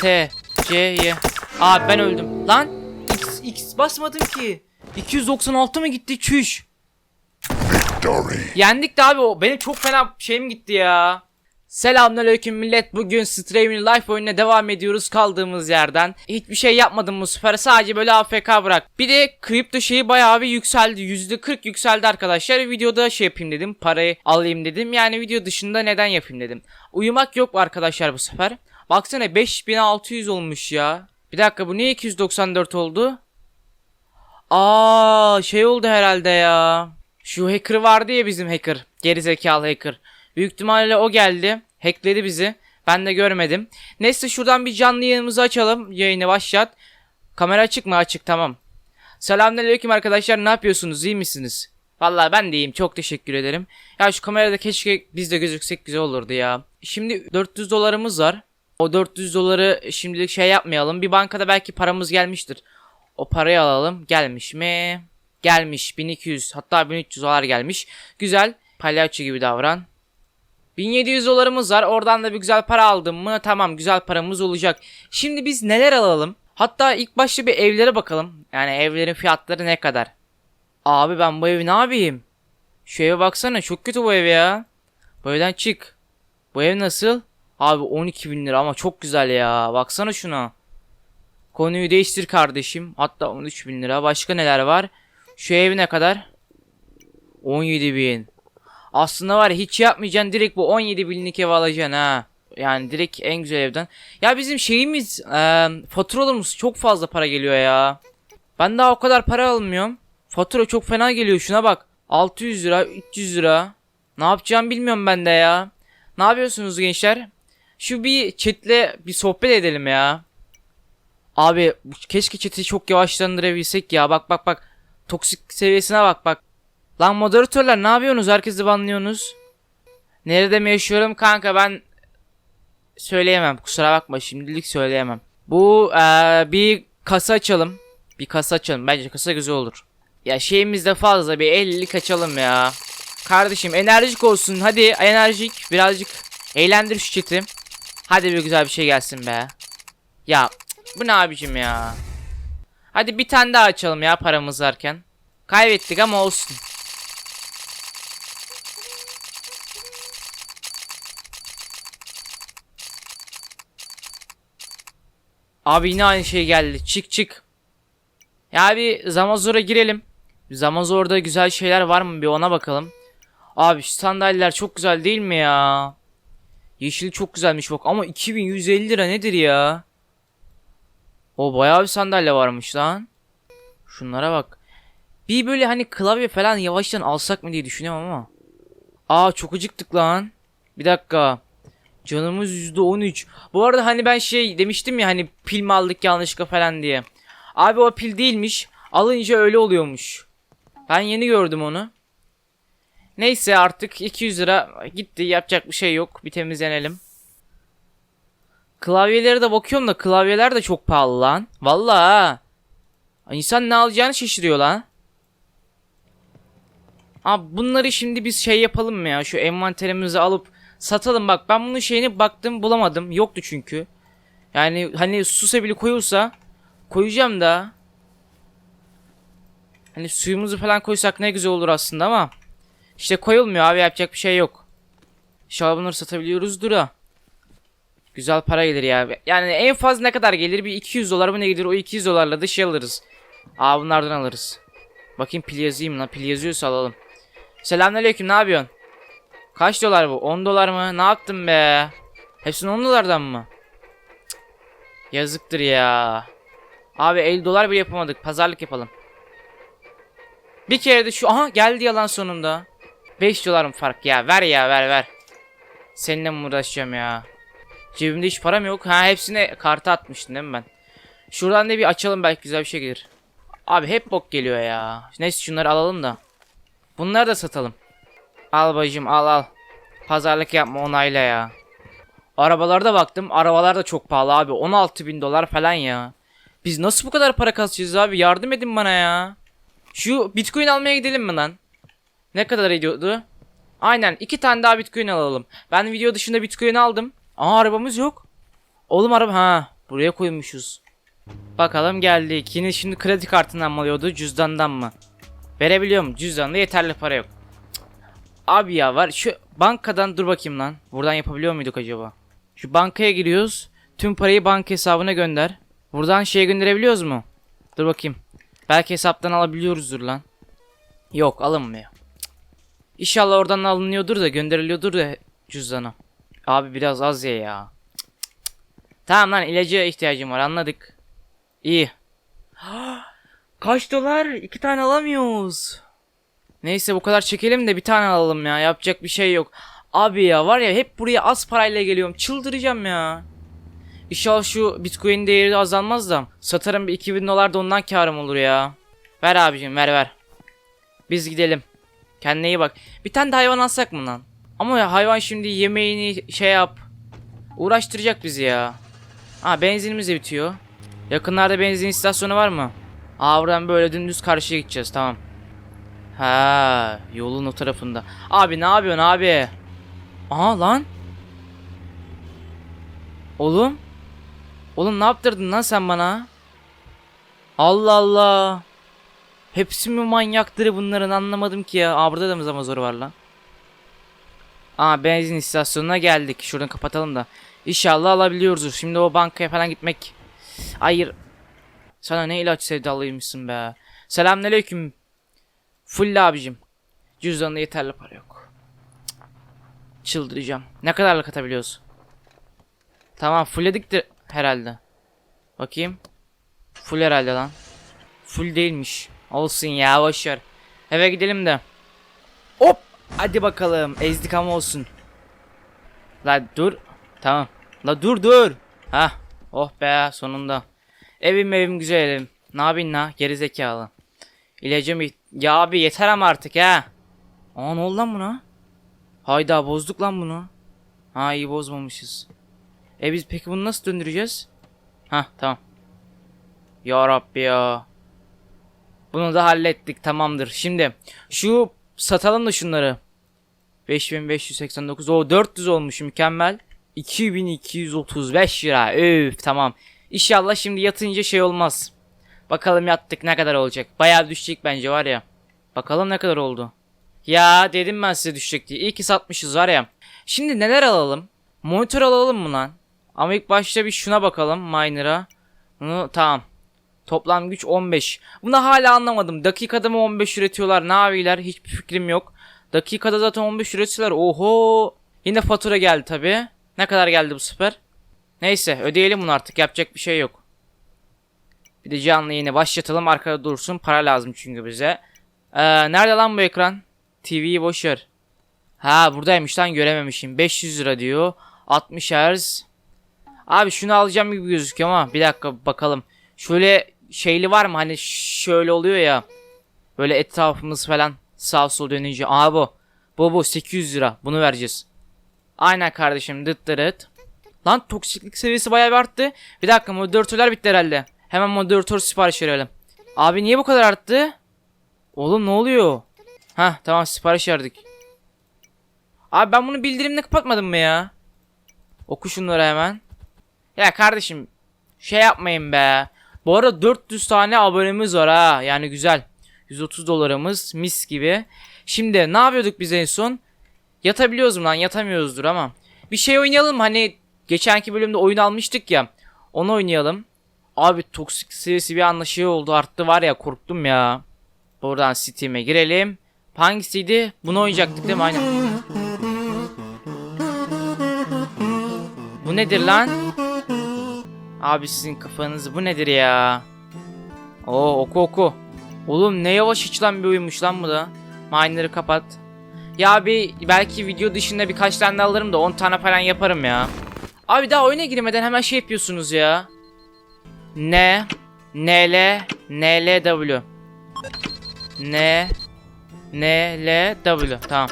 T C Y. Aa ben öldüm. Lan X X basmadım ki. 296 mı gitti çüş. Yendik de abi o benim çok fena şeyim gitti ya. Selamünaleyküm millet. Bugün Streaming Life oyununa devam ediyoruz kaldığımız yerden. Hiçbir şey yapmadım bu sefer. Sadece böyle AFK bırak. Bir de kripto şeyi bayağı bir yükseldi. %40 yükseldi arkadaşlar. Videoda şey yapayım dedim. Parayı alayım dedim. Yani video dışında neden yapayım dedim. Uyumak yok arkadaşlar bu sefer. Baksana 5600 olmuş ya. Bir dakika bu niye 294 oldu? Aa şey oldu herhalde ya. Şu hacker vardı ya bizim hacker. Gerizekalı hacker. Büyük ihtimalle o geldi. Hackledi bizi. Ben de görmedim. Neyse şuradan bir canlı yayınımızı açalım. Yayını başlat. Kamera açık mı? Açık tamam. Selamünaleyküm arkadaşlar. Ne yapıyorsunuz? İyi misiniz? Vallahi ben de iyiyim. Çok teşekkür ederim. Ya şu kamerada keşke biz de gözüksek güzel olurdu ya. Şimdi 400 dolarımız var. O 400 doları şimdilik şey yapmayalım. Bir bankada belki paramız gelmiştir. O parayı alalım. Gelmiş mi? Gelmiş. 1200 hatta 1300 dolar gelmiş. Güzel. Palyaço gibi davran. 1700 dolarımız var. Oradan da bir güzel para aldım mı? Tamam güzel paramız olacak. Şimdi biz neler alalım? Hatta ilk başta bir evlere bakalım. Yani evlerin fiyatları ne kadar? Abi ben bu evi ne yapayım? Şu eve baksana çok kötü bu ev ya. Bu evden çık. Bu ev nasıl? Abi 12 bin lira ama çok güzel ya. Baksana şuna. Konuyu değiştir kardeşim. Hatta 13 bin lira. Başka neler var? Şu ev ne kadar? 17 bin. Aslında var ya hiç yapmayacaksın direkt bu 17 binlik ev alacaksın ha. Yani direkt en güzel evden. Ya bizim şeyimiz e, faturalarımız çok fazla para geliyor ya. Ben daha o kadar para almıyorum. Fatura çok fena geliyor şuna bak. 600 lira 300 lira. Ne yapacağım bilmiyorum ben de ya. Ne yapıyorsunuz gençler? Şu bir chatle bir sohbet edelim ya. Abi keşke chat'i çok yavaşlandırabilsek ya. Bak bak bak. Toksik seviyesine bak bak. Lan moderatörler ne yapıyorsunuz? Herkesi banlıyorsunuz. Nerede mi yaşıyorum kanka ben söyleyemem. Kusura bakma şimdilik söyleyemem. Bu eee, bir kasa açalım. Bir kasa açalım. Bence kasa güzel olur. Ya şeyimiz de fazla bir 50'lik açalım ya. Kardeşim enerjik olsun. Hadi enerjik birazcık eğlendir şu chat'i. Hadi bir güzel bir şey gelsin be. Ya bu ne abicim ya. Hadi bir tane daha açalım ya paramız varken. Kaybettik ama olsun. Abi yine aynı şey geldi. Çık çık. Ya bir Zamazor'a girelim. Zamazor'da güzel şeyler var mı bir ona bakalım. Abi şu sandalyeler çok güzel değil mi ya? Yeşil çok güzelmiş bak ama 2150 lira nedir ya? O bayağı bir sandalye varmış lan. Şunlara bak. Bir böyle hani klavye falan yavaştan alsak mı diye düşünüyorum ama. Aa çok acıktık lan. Bir dakika. Canımız %13. Bu arada hani ben şey demiştim ya hani pil mi aldık yanlışlıkla falan diye. Abi o pil değilmiş. Alınca öyle oluyormuş. Ben yeni gördüm onu. Neyse artık 200 lira gitti. Yapacak bir şey yok. Bir temizlenelim. Klavyelere de bakıyorum da klavyeler de çok pahalı lan. Vallahi ha. İnsan ne alacağını şaşırıyor lan. Abi bunları şimdi biz şey yapalım mı ya? Şu envanterimizi alıp satalım bak. Ben bunun şeyini baktım bulamadım. Yoktu çünkü. Yani hani su sebili koyulsa koyacağım da. Hani suyumuzu falan koysak ne güzel olur aslında ama. İşte koyulmuyor abi yapacak bir şey yok. İnşallah bunları satabiliyoruzdur ha. Güzel para gelir ya. Yani en fazla ne kadar gelir? Bir 200 dolar mı ne gelir? O 200 dolarla da şey alırız. Aa bunlardan alırız. Bakayım pil yazayım lan. Pil yazıyorsa alalım. Selamünaleyküm ne yapıyorsun? Kaç dolar bu? 10 dolar mı? Ne yaptın be? Hepsini 10 dolardan mı? Cık. Yazıktır ya. Abi 50 dolar bile yapamadık. Pazarlık yapalım. Bir kere de şu aha geldi yalan sonunda. 5 dolar mı fark ya? Ver ya ver ver. Seninle mi uğraşacağım ya? Cebimde hiç param yok. Ha hepsine karta atmıştım değil mi ben? Şuradan da bir açalım belki güzel bir şey gelir. Abi hep bok geliyor ya. Neyse şunları alalım da. Bunları da satalım. Al bacım al al. Pazarlık yapma onayla ya. Arabalarda baktım. Arabalar da çok pahalı abi. 16 bin dolar falan ya. Biz nasıl bu kadar para kasacağız abi? Yardım edin bana ya. Şu bitcoin almaya gidelim mi lan? Ne kadar ediyordu? Aynen iki tane daha bitcoin alalım. Ben video dışında bitcoin aldım. Aa arabamız yok. Oğlum araba ha. Buraya koymuşuz. Bakalım geldik. Yine şimdi kredi kartından mı alıyordu cüzdandan mı? Verebiliyorum cüzdanda yeterli para yok. Cık. Abi ya var şu bankadan dur bakayım lan. Buradan yapabiliyor muyduk acaba? Şu bankaya giriyoruz. Tüm parayı banka hesabına gönder. Buradan şeye gönderebiliyoruz mu? Dur bakayım. Belki hesaptan alabiliyoruzdur lan. Yok alınmıyor. İnşallah oradan alınıyordur da gönderiliyordur da cüzdana. Abi biraz az ye ya. Cık cık cık. Tamam lan ilaca ihtiyacım var anladık. İyi. Kaç dolar? İki tane alamıyoruz. Neyse bu kadar çekelim de bir tane alalım ya. Yapacak bir şey yok. Abi ya var ya hep buraya az parayla geliyorum. Çıldıracağım ya. İnşallah şu bitcoin değeri de azalmaz da. Satarım bir 2000 dolar da ondan karım olur ya. Ver abicim ver ver. Biz gidelim. Kendine iyi bak. Bir tane de hayvan alsak mı lan? Ama ya hayvan şimdi yemeğini şey yap. Uğraştıracak bizi ya. Ha benzinimiz de bitiyor. Yakınlarda benzin istasyonu var mı? Aa buradan böyle dümdüz karşıya gideceğiz tamam. Ha yolun o tarafında. Abi ne yapıyorsun abi? Aha lan. Oğlum. Oğlum ne yaptırdın lan sen bana? Allah Allah. Hepsi mi manyaktır bunların anlamadım ki ya. Aa burada da mı zamazoru var lan? Aa benzin istasyonuna geldik. Şuradan kapatalım da. İnşallah alabiliyoruzdur. Şimdi o bankaya falan gitmek. Hayır. Sana ne ilaç sevdalıymışsın be. Selamünaleyküm. Full abicim. Cüzdanında yeterli para yok. Çıldıracağım. Ne kadarlık atabiliyoruz? Tamam fullledik de herhalde. Bakayım. Full herhalde lan. Full değilmiş. Olsun ya boşver. Eve gidelim de. Hop. Hadi bakalım. Ezdik ama olsun. La dur. Tamam. La dur dur. Ha. Oh be sonunda. Evim evim güzel evim. Ne yapayım la geri zekalı. İlacım ya abi yeter ama artık ha. Aa ne oldu lan buna? Hayda bozduk lan bunu. Ha iyi bozmamışız. E biz peki bunu nasıl döndüreceğiz? Ha tamam. Ya Rabbi ya. Bunu da hallettik tamamdır. Şimdi şu satalım da şunları. 5589 o 400 olmuş mükemmel. 2235 lira. Öf tamam. İnşallah şimdi yatınca şey olmaz. Bakalım yattık ne kadar olacak. Bayağı düşecek bence var ya. Bakalım ne kadar oldu. Ya dedim ben size düşecek diye. İyi ki satmışız var ya. Şimdi neler alalım? Monitör alalım mı lan? Ama ilk başta bir şuna bakalım miner'a. Bunu tamam. Toplam güç 15. Bunu hala anlamadım. Dakikada mı 15 üretiyorlar? Yapıyorlar? Hiçbir fikrim yok. Dakikada zaten 15 üretiyorlar. Oho. Yine fatura geldi tabi. Ne kadar geldi bu sefer? Neyse ödeyelim bunu artık. Yapacak bir şey yok. Bir de canlı yayını başlatalım. Arkada dursun. Para lazım çünkü bize. Ee, nerede lan bu ekran? TV'yi boşver. Ha buradaymış lan görememişim. 500 lira diyor. 60 Hz. Abi şunu alacağım gibi gözüküyor ama bir dakika bakalım. Şöyle şeyli var mı? Hani şöyle oluyor ya. Böyle etrafımız falan sağ sol dönünce. Aa bu. Bu bu 800 lira. Bunu vereceğiz. Aynen kardeşim. Dıt dırıt. Lan toksiklik seviyesi bayağı bir arttı. Bir dakika moderatörler bitti herhalde. Hemen moderatör sipariş verelim. Abi niye bu kadar arttı? Oğlum ne oluyor? Hah tamam sipariş verdik. Abi ben bunu bildirimle kapatmadım mı ya? Oku şunları hemen. Ya kardeşim şey yapmayın be. Bu arada 400 tane abonemiz var ha. Yani güzel. 130 dolarımız mis gibi. Şimdi ne yapıyorduk biz en son? Yatabiliyoruz mu lan? Yatamıyoruzdur ama. Bir şey oynayalım hani geçenki bölümde oyun almıştık ya. Onu oynayalım. Abi toksik seviyesi bir anda şey oldu arttı var ya korktum ya. Buradan Steam'e girelim. Hangisiydi? Bunu oynayacaktık değil mi? Aynen. Bu nedir lan? Abi sizin kafanız bu nedir ya? Oo oku oku. Oğlum ne yavaş içilen bir oyunmuş lan bu da. Miner'ı kapat. Ya abi belki video dışında birkaç tane alırım da 10 tane falan yaparım ya. Abi daha oyuna girmeden hemen şey yapıyorsunuz ya. N NL NLW N NLW tamam.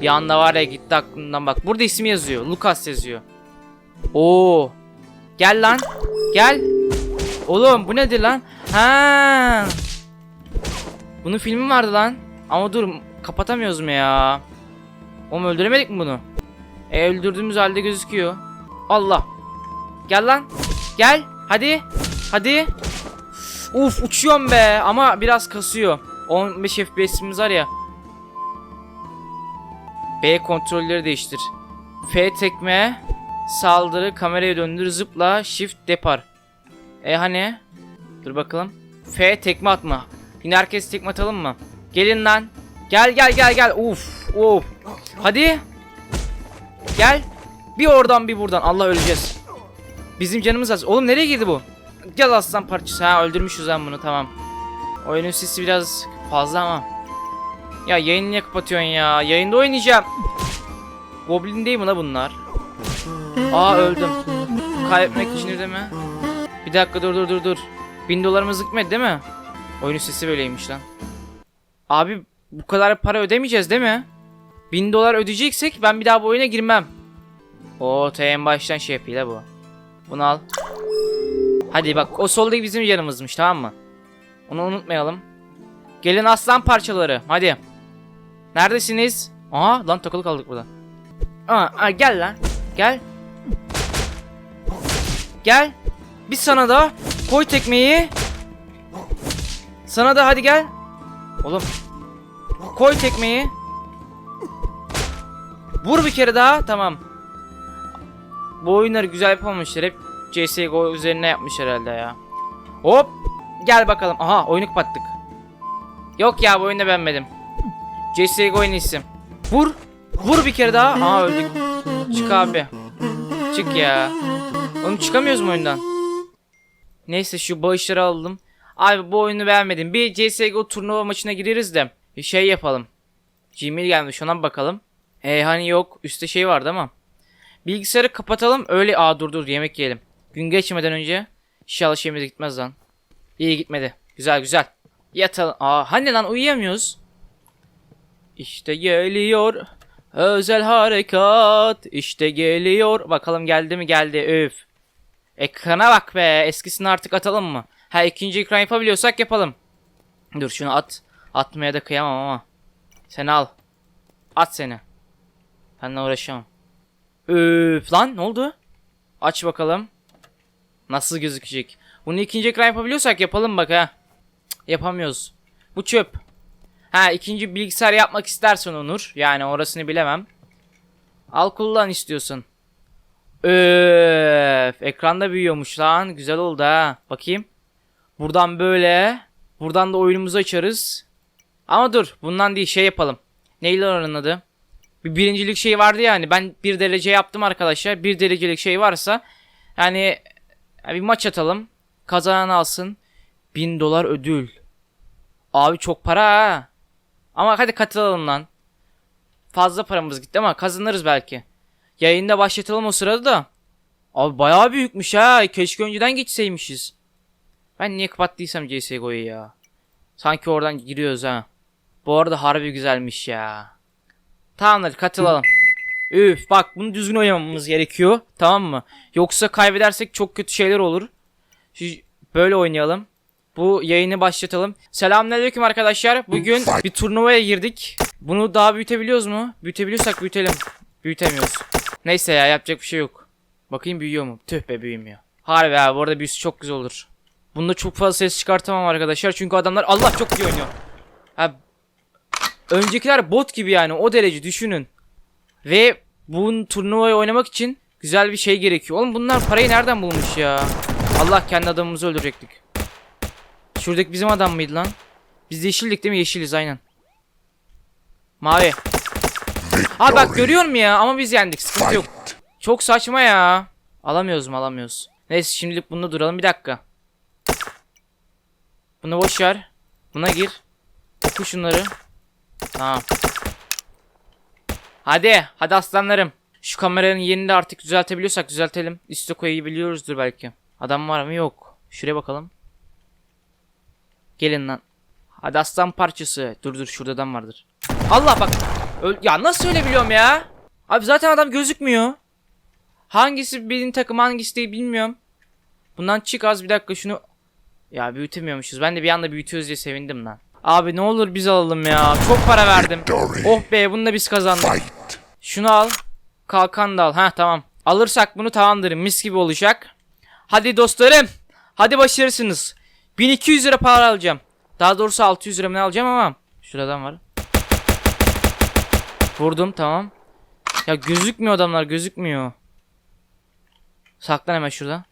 Bir anda var ya gitti aklımdan bak. Burada ismi yazıyor. Lucas yazıyor. Oo. Gel lan. Gel. Oğlum bu nedir lan? Ha. Bunun filmi vardı lan. Ama dur kapatamıyoruz mu ya? Oğlum öldüremedik mi bunu? E öldürdüğümüz halde gözüküyor. Allah. Gel lan. Gel. Hadi. Hadi. Uf uçuyorum be ama biraz kasıyor. 15 FPS'imiz var ya. B kontrolleri değiştir. F tekme, saldırı, kameraya döndür, zıpla, shift depar. E hani? Dur bakalım. F tekme atma. Yine herkes tekme atalım mı? Gelin lan. Gel gel gel gel. Uf uf. Hadi. Gel. Bir oradan bir buradan. Allah öleceğiz. Bizim canımız az. Oğlum nereye girdi bu? Gel aslan parçası. Ha öldürmüşüz lan bunu tamam. Oyunun sesi biraz fazla ama. Ya yayını niye kapatıyorsun ya? Yayında oynayacağım. Goblin değil mi la bunlar? Aa öldüm. Kaybetmek için mi? Bir dakika dur dur dur dur. Bin dolarımız gitmedi değil mi? Oyunun sesi böyleymiş lan. Abi bu kadar para ödemeyeceğiz değil mi? Bin dolar ödeyeceksek ben bir daha bu oyuna girmem. Oo en baştan şey yapıyor la bu. Bunu al. Hadi bak o soldaki bizim yanımızmış tamam mı? Onu unutmayalım. Gelin aslan parçaları hadi. Neredesiniz? Aha lan takılı kaldık burada. Aa, aa, gel lan. Gel. Gel. Bir sana da koy tekmeyi. Sana da hadi gel. Oğlum. Koy tekmeyi. Vur bir kere daha. Tamam. Bu oyunları güzel yapamamışlar. Hep CSGO üzerine yapmış herhalde ya. Hop. Gel bakalım. Aha oyunu kapattık. Yok ya bu oyunu beğenmedim. CSGO en iyisi. Vur. Vur bir kere daha. Aha öldük. Çık abi. Çık ya. Oğlum çıkamıyoruz mu oyundan? Neyse şu bağışları aldım. Abi bu oyunu beğenmedim. Bir CSGO turnuva maçına gireriz de. Şey yapalım. Gmail gelmiş ona bakalım. E hani yok. Üstte şey vardı ama. Bilgisayarı kapatalım. Öyle aa dur dur yemek yiyelim. Gün geçmeden önce. İnşallah şeyimiz gitmez lan. İyi gitmedi. Güzel güzel. Yatalım. Aa hani lan uyuyamıyoruz. İşte geliyor. Özel harekat. İşte geliyor. Bakalım geldi mi geldi. Öf. Ekrana bak be. Eskisini artık atalım mı? Ha ikinci ekran yapabiliyorsak yapalım. Dur şunu at. Atmaya da kıyamam ama. Sen al. At seni. Seninle uğraşamam. Öf lan ne oldu? Aç bakalım. Nasıl gözükecek? Bunu ikinci ekran yapabiliyorsak yapalım bak ha. Yapamıyoruz. Bu çöp. Ha ikinci bilgisayar yapmak istersen Onur. Yani orasını bilemem. Al kullan istiyorsun. Öf, ekranda büyüyormuş lan. Güzel oldu ha. Bakayım. Buradan böyle. Buradan da oyunumuzu açarız. Ama dur, bundan değil şey yapalım. Neydi oranın adı? Bir birincilik şey vardı yani. Ben bir derece yaptım arkadaşlar. Bir derecelik şey varsa yani bir maç atalım. Kazanan alsın. Bin dolar ödül. Abi çok para ha. Ama hadi katılalım lan. Fazla paramız gitti ama kazanırız belki. Yayında başlatalım o sırada da. Abi bayağı büyükmüş ha. Keşke önceden geçseymişiz. Ben niye kapattıysam CSGO'yu ya. Sanki oradan giriyoruz ha. Bu arada harbi güzelmiş ya. Tamamdır katılalım. Üf bak bunu düzgün oynamamız gerekiyor. Tamam mı? Yoksa kaybedersek çok kötü şeyler olur. Böyle oynayalım. Bu yayını başlatalım. Selamünaleyküm arkadaşlar. Bugün bir turnuvaya girdik. Bunu daha büyütebiliyoruz mu? Büyütebiliyorsak büyütelim. Büyütemiyoruz. Neyse ya yapacak bir şey yok. Bakayım büyüyor mu? Tüh be büyümüyor. Harbi abi bu arada büyüsü çok güzel olur. Bunda çok fazla ses çıkartamam arkadaşlar. Çünkü adamlar Allah çok iyi oynuyor. Ha, öncekiler bot gibi yani o derece düşünün. Ve bu turnuvayı oynamak için güzel bir şey gerekiyor. Oğlum bunlar parayı nereden bulmuş ya? Allah kendi adamımızı öldürecektik. Şuradaki bizim adam mıydı lan? Biz yeşildik değil mi? Yeşiliz aynen. Mavi. Ha bak görüyor musun ya? Ama biz yendik. Sıkıntı yok. Çok saçma ya. Alamıyoruz mu alamıyoruz. Neyse şimdilik bunda duralım. Bir dakika. Bunu boş ver. Buna gir. Oku şunları. Tamam. Hadi. Hadi aslanlarım. Şu kameranın yerini de artık düzeltebiliyorsak düzeltelim. Üste koyabiliyoruzdur belki. Adam var mı? Yok. Şuraya bakalım. Gelin lan. Hadi aslan parçası. Dur dur şurada adam vardır. Allah bak. Öl ya nasıl söyleyebiliyorum ya? Abi zaten adam gözükmüyor. Hangisi benim takım hangisi değil bilmiyorum. Bundan çık az bir dakika şunu. Ya büyütemiyormuşuz. Ben de bir anda büyütüyoruz diye sevindim lan. Abi ne olur biz alalım ya. Çok para verdim. Oh be bunu da biz kazandık. Şunu al. Kalkan da al. Ha tamam. Alırsak bunu tamamdır. Mis gibi olacak. Hadi dostlarım. Hadi başarırsınız. 1200 lira para alacağım. Daha doğrusu 600 lira mı ne alacağım ama. Şuradan var. Vurdum tamam. Ya gözükmüyor adamlar gözükmüyor. Saklan hemen şurada.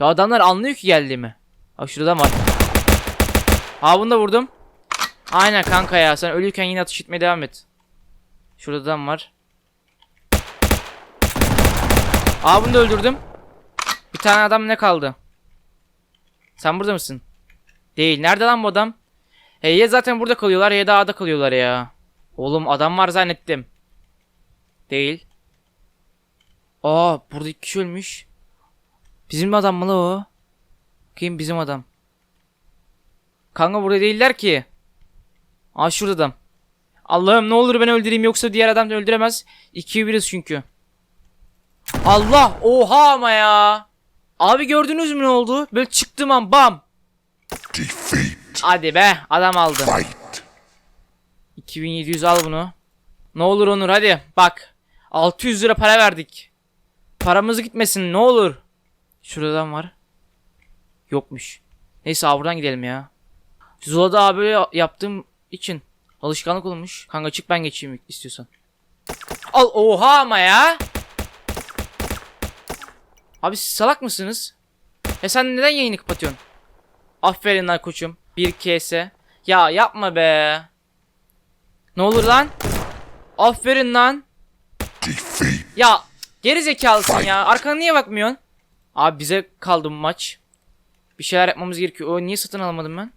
Ya adamlar anlıyor ki geldiğimi. Ha şuradan var. Ha bunu da vurdum. Aynen kanka ya sen ölürken yine atış etmeye devam et. Şuradan var. Aa bunu da öldürdüm. Bir tane adam ne kaldı? Sen burada mısın? Değil. Nerede lan bu adam? E ya zaten burada kalıyorlar ya da A'da kalıyorlar ya. Oğlum adam var zannettim. Değil. Aa burada iki kişi ölmüş. Bizim adam mı la o? Kim bizim adam? Kanka burada değiller ki. Aa şurada adam. Allah'ım ne olur ben öldüreyim yoksa diğer adam da öldüremez. 2'ye biriz çünkü. Allah oha ama ya. Abi gördünüz mü ne oldu? Böyle çıktım an bam. Defeat. Hadi be adam aldı. Fight. 2700 al bunu. Ne olur Onur hadi bak. 600 lira para verdik. Paramız gitmesin ne olur. Şuradan var. Yokmuş. Neyse abi buradan gidelim ya. Zula'da abi yaptığım için alışkanlık olmuş. Kanka çık ben geçeyim istiyorsan. Al oha ama ya. Abi siz salak mısınız? Ya sen neden yayını kapatıyorsun? Aferin lan koçum. Bir KS. Ya yapma be. Ne olur lan? Aferin lan. Ya geri zekalısın ya. Arkana niye bakmıyorsun? Abi bize kaldı bu maç. Bir şeyler yapmamız gerekiyor. O niye satın alamadım ben?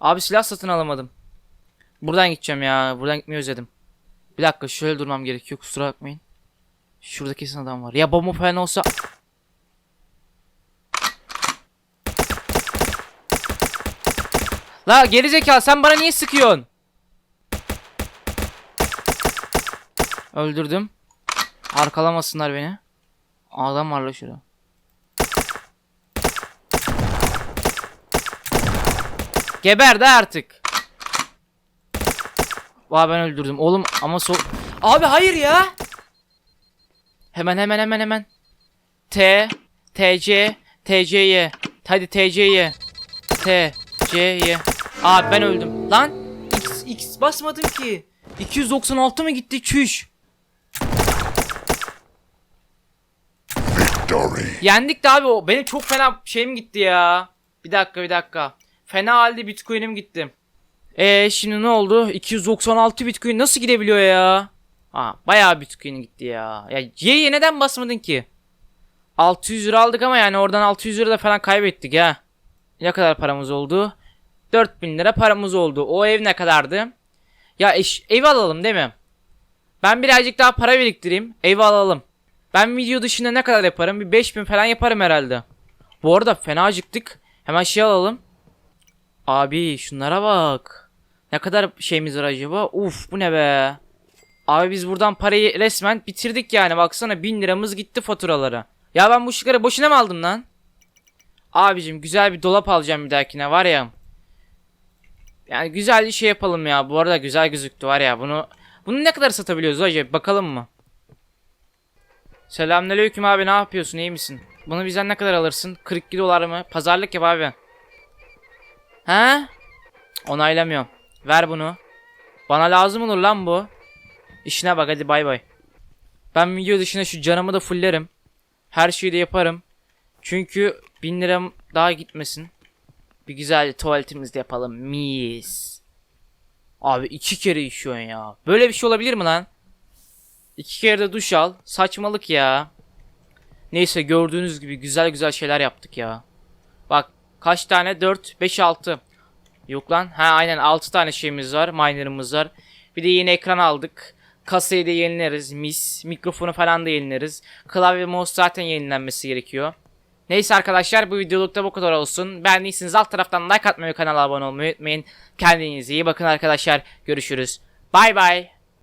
Abi silah satın alamadım. Buradan gideceğim ya. Buradan gitmeyi özledim. Bir dakika şöyle durmam gerekiyor. Kusura bakmayın. Şurada kesin adam var. Ya bomba falan olsa... La geri zekalı sen bana niye sıkıyorsun? Öldürdüm. Arkalamasınlar beni. Adam var la şurada. Geber de artık. Vay ben öldürdüm. Oğlum ama so... Abi hayır ya. Hemen hemen hemen hemen. T TC TC'ye. Hadi TC'ye. T C Y. Abi ben öldüm. Lan X X basmadım ki. 296 mı gitti çüş? Victory. Yendik de abi o benim çok fena şeyim gitti ya. Bir dakika bir dakika. Fena halde bitcoin'im gitti. Ee şimdi ne oldu? 296 bitcoin nasıl gidebiliyor ya? Ha bayağı bitcoin gitti ya. Ya Y'ye neden basmadın ki? 600 lira aldık ama yani oradan 600 lira da falan kaybettik ha. Ne kadar paramız oldu? 4000 lira paramız oldu. O ev ne kadardı? Ya eş, ev alalım değil mi? Ben birazcık daha para biriktireyim. Ev alalım. Ben video dışında ne kadar yaparım? Bir 5000 falan yaparım herhalde. Bu arada fena acıktık. Hemen şey alalım. Abi şunlara bak. Ne kadar şeyimiz var acaba? Uf bu ne be. Abi biz buradan parayı resmen bitirdik yani. Baksana 1000 liramız gitti faturalara. Ya ben bu ışıkları boşuna mı aldım lan? Abicim güzel bir dolap alacağım bir dahakine var ya. Yani güzel bir şey yapalım ya. Bu arada güzel gözüktü var ya. Bunu bunu ne kadar satabiliyoruz acaba? Bakalım mı? Selamünaleyküm abi ne yapıyorsun iyi misin? Bunu bizden ne kadar alırsın? 42 dolar mı? Pazarlık yap abi. He? Onaylamıyorum. Ver bunu. Bana lazım olur lan bu. İşine bak hadi bay bay. Ben video dışında şu canımı da fullerim. Her şeyi de yaparım. Çünkü 1000 liram daha gitmesin. Bir güzel tuvaletimizi de yapalım. Mis. Abi iki kere işiyorsun ya. Böyle bir şey olabilir mi lan? İki kere de duş al. Saçmalık ya. Neyse gördüğünüz gibi güzel güzel şeyler yaptık ya. Bak kaç tane? 4, 5, 6. Yok lan. Ha aynen 6 tane şeyimiz var. Miner'ımız var. Bir de yeni ekran aldık. Kasayı da yenileriz. Mis. Mikrofonu falan da yenileriz. Klavye mouse zaten yenilenmesi gerekiyor. Neyse arkadaşlar bu videolukta bu kadar olsun. Beğendiyseniz alt taraftan like atmayı kanala abone olmayı unutmayın. Kendinize iyi bakın arkadaşlar. Görüşürüz. Bay bay.